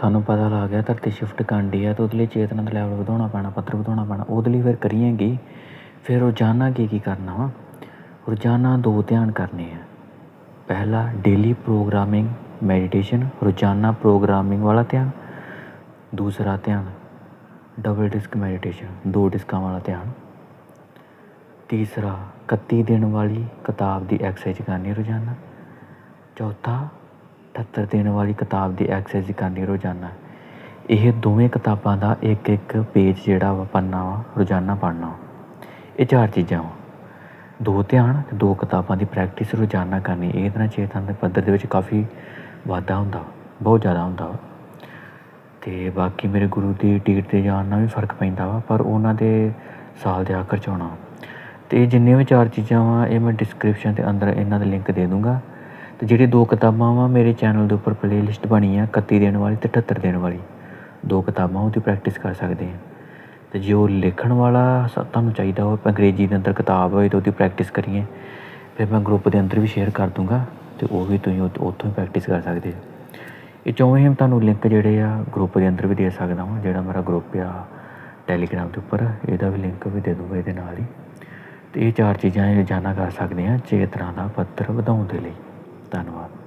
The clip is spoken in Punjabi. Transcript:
ਸਾਨੂੰ ਪਤਾ ਲੱਗ ਗਿਆ ਧਰਤੀ ਸ਼ਿਫਟ ਕਰਨ ਡਈ ਆ ਤਾਂ ਉਹਦੇ ਲਈ ਚੇਤਨਾ ਦਾ ਲੈਵਲ ਵਧਾਉਣਾ ਪੈਣਾ, ਪੱਧਰ ਵਧਾਉਣਾ ਪੈਣਾ, ਉਹਦੇ ਲਈ ਫਿਰ ਕਰੀਏਗੀ। ਫਿਰ ਰੋਜ਼ਾਨਾ ਕੀ ਕੀ ਕਰਨਾ ਵਾ? ਰੋਜ਼ਾਨਾ ਦੋ ਧਿਆਨ ਕਰਨੇ ਆ। ਪਹਿਲਾ ਡੇਲੀ ਪ੍ਰੋਗਰਾਮਿੰਗ ਮੈਡੀਟੇਸ਼ਨ ਰੋਜ਼ਾਨਾ ਪ੍ਰੋਗਰਾਮਿੰਗ ਵਾਲਾ ਧਿਆਨ। ਦੂਸਰਾ ਧਿਆਨ ਡਬਲ ਡਿਸਕ ਮੈਡੀਟੇਸ਼ਨ ਦੋ ਡਿਸਕਾਂ ਵਾਲਾ ਧਿਆਨ। ਤੀਸਰਾ 31 ਦਿਨ ਵਾਲੀ ਕਿਤਾਬ ਦੀ ਐਕਸਰਸਾਈਜ਼ ਕਰਨੀ ਰੋਜ਼ਾਨਾ। ਚੌਥਾ 78 ਦਿਨ ਵਾਲੀ ਕਿਤਾਬ ਦੀ ਐਕਸਰਸਾਈਜ਼ ਕਰਨੀ ਰੋਜ਼ਾਨਾ। ਇਹ ਦੋਵੇਂ ਕਿਤਾਬਾਂ ਦਾ ਇੱਕ ਇੱਕ ਪੇਜ ਜਿਹੜਾ ਵਾ ਪੰਨਾ ਵਾ ਰੋਜ਼ਾਨਾ ਪੜ੍ਹਨਾ ਇਹ ਚਾਰ ਚੀਜ਼ਾਂ ਵਾ। ਦੋ ਧਿਆਨ ਤੇ ਦੋ ਕਿਤਾਬਾਂ ਦੀ ਪ੍ਰੈਕਟਿਸ ਰੋਜ਼ਾਨਾ ਕਰਨੀ ਇਹਦੇ ਨਾਲ ਚੇਤਨ ਦੇ ਪੱਧਰ ਦੇ ਵਿੱਚ ਕਾਫੀ ਵਾਧਾ ਹੁੰਦਾ ਵਾ, ਬਹੁਤ ਜ਼ਿਆਦਾ ਹੁੰਦਾ ਵਾ। ਤੇ ਬਾਕੀ ਮੇਰੇ ਗੁਰੂ ਦੀ ਟਿਕਟ 'ਤੇ ਜਾਣ ਨਾਲ ਵੀ ਫ਼ਰਕ ਪੈਂਦਾ ਵਾ ਪਰ ਉਹਨਾਂ ਦੇ ਸਾਲ ਦੇ ਆਖਰ 'ਚ ਆਉਣਾ। ਤੇ ਇਹ ਜਿੰਨੇ ਵੀ ਚਾਰ ਚੀਜ਼ਾਂ ਵਾ ਇਹ ਮੈਂ ਡਿਸਕ੍ਰਿਪਸ਼ਨ ਦੇ ਅੰਦਰ ਇਹਨਾਂ ਦਾ ਲਿੰਕ ਦੇ ਦੂੰਗਾ। ਅਤੇ ਜਿਹੜੇ ਦੋ ਕਿਤਾਬਾਂ ਵਾ ਮੇਰੇ ਚੈਨਲ ਦੇ ਉੱਪਰ ਪਲੇਲਿਸਟ ਬਣੀ ਆ 31 ਦਿਨ ਵਾਲੀ ਅਤੇ 78 ਦਿਨ ਵਾਲੀ, ਦੋ ਕਿਤਾਬਾਂ ਉਹਦੀ ਪ੍ਰੈਕਟਿਸ ਕਰ ਸਕਦੇ ਆ ਜੇ ਉਹ ਲਿਖਣ ਵਾਲਾ ਸ- ਤੁਹਾਨੂੰ ਚਾਹੀਦਾ ਉਹ ਅੰਗਰੇਜ਼ੀ ਦੇ ਅੰਦਰ ਕਿਤਾਬ ਹੋਏ ਤਾਂ ਉਹਦੀ ਪ੍ਰੈਕਟਿਸ ਕਰੀਏ, ਫਿਰ ਮੈਂ ਗਰੁੱਪ ਦੇ ਅੰਦਰ ਵੀ ਸ਼ੇਅਰ ਕਰ ਦੂੰਗਾ ਅਤੇ ਉਹ ਵੀ ਤੁਸੀਂ ਉੱਥ- ਉੱਥੋਂ ਹੀ ਪ੍ਰੈਕਟਿਸ ਕਰ ਸਕਦੇ ਹੋ। ਇਹ ਚੌਵੇਂ ਹੀ ਤੁਹਾਨੂੰ ਲਿੰਕ ਜਿਹੜੇ ਆ ਗਰੁੱਪ ਦੇ ਅੰਦਰ ਵੀ ਦੇ ਸਕਦਾ ਹਾਂ ਜਿਹੜਾ ਮੇਰਾ ਗਰੁੱਪ ਆ ਟੈਲੀਗ੍ਰਾਮ ਦੇ ਉੱਪਰ, ਇਹਦਾ ਵੀ ਲਿੰਕ ਵੀ ਦੇ ਦੂੰਗਾ ਇਹਦੇ ਨਾਲ ਹੀ। ਤੇ ਇਹ ਚਾਰ ਚੀਜ਼ਾਂ ਰੋਜ਼ਾਨਾ ਕਰ ਸਕਦੇ ਆ ਚੇਤਨਾ ਦਾ ਪੱਧਰ ਵਧਾਉਣ ਦੇ ਲਈ। ਧੰਨਵਾਦ